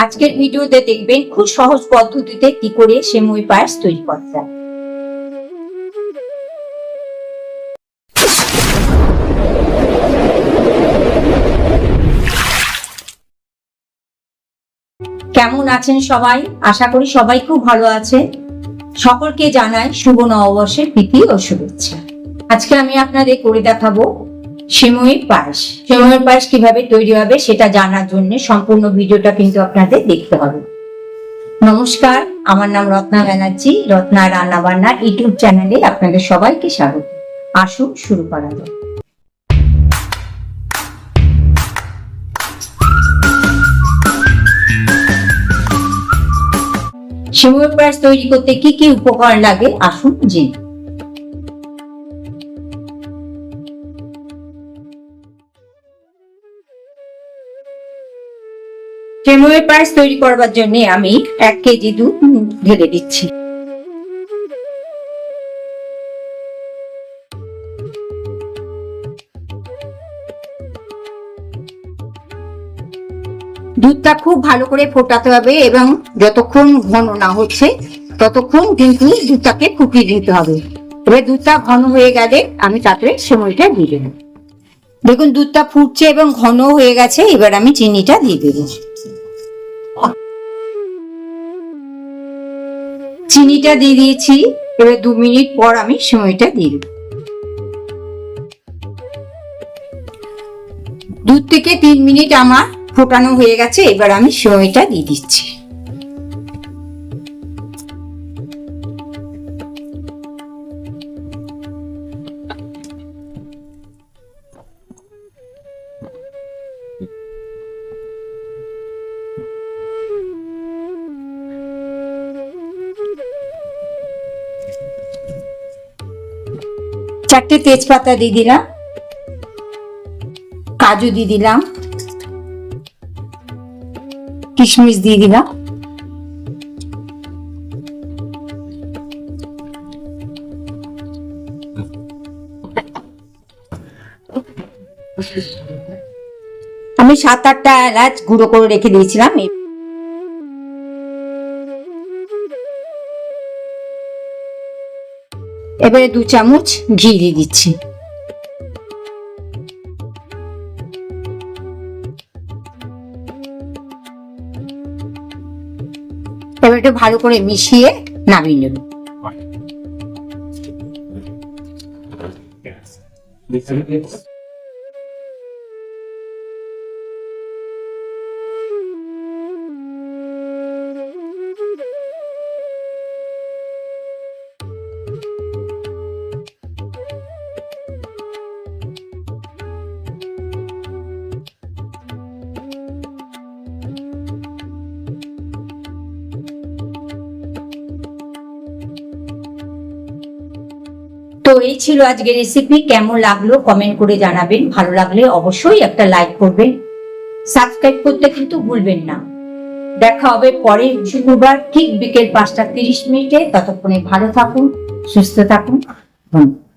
আজকের ভিডিওতে দেখবেন খুব সহজ পদ্ধতিতে কি করে সেমুই পায়েস তৈরি করা যায় কেমন আছেন সবাই? আশা করি সবাই খুব ভালো আছে সকলকে জানাই শুভ নববর্ষের প্রীতি ও শুভেচ্ছা। আজকে আমি আপনাদের করে দেখাবো সেমইয়ের পায়েস। সেমইয়ের পায়েস কীভাবে তৈরি হবে সেটা জানার জন্য সম্পূর্ণ ভিডিওটা কিন্তু আপনাদের দেখতে হবে। নমস্কার, আমার নাম রত্না ব্যানার্জি, রত্না রান্না বান্না ইউটিউব চ্যানেলে আপনাদের সবাইকে স্বাগত। আসুন শুরু করা যাক। সেমইয়ের পায়েস তৈরি করতে কি কি উপকরণ লাগে? আসুন জেনে। সেমইয়ের পায়েস তৈরি করবার জন্য আমি এক কেজি দুধ ঢেলে দিচ্ছি। দুধটা খুব ভালো করে ফোটাতে হবে এবং যতক্ষণ ঘন না হচ্ছে, ততক্ষণ কিন্তু দুধটাকে ফুটিয়ে দিতে হবে। এবার দুধটা ঘন হয়ে গেলে আমি তাতে সেমইটা দিয়ে দেবো। দেখুন, দুধটা ফুটছে এবং ঘন হয়ে গেছে, এবার আমি চিনিটা দিয়ে দেবো। চিনিটা দিয়ে দিয়েছি। এবার দু মিনিট পর আমি সময়টা দিয়ে দেব। দু থেকে তিন মিনিট আমার ফোটানো হয়ে গেছে, এবার আমি সময়টা দিয়ে দিচ্ছি। চারটে তেজপাতা দিয়ে দিলাম। কাজু দিয়ে দিলাম। কিশমিশ দিয়ে দিলাম। আমি সাত আটটা এলাচ গুঁড়ো করে রেখে দিয়েছিলাম। এবারে দু চামচ ঘি দিয়ে দিচ্ছি। এবার একটু ভালো করে মিশিয়ে নামিয়ে নেব। তো এই ছিল আজকের রেসিপি কেমন লাগল কমেন্ট করে জানাবেন। ভালো লাগলে অবশ্যই একটা লাইক করবেন। সাবস্ক্রাইব করতে কিন্তু ভুলবেন না। দেখা হবে পরের শুক্রবার, ঠিক বিকেল পাঁচটা তিরিশ মিনিটে। ততক্ষণে ভালো থাকুন, সুস্থ থাকুন। ধন্যবাদ।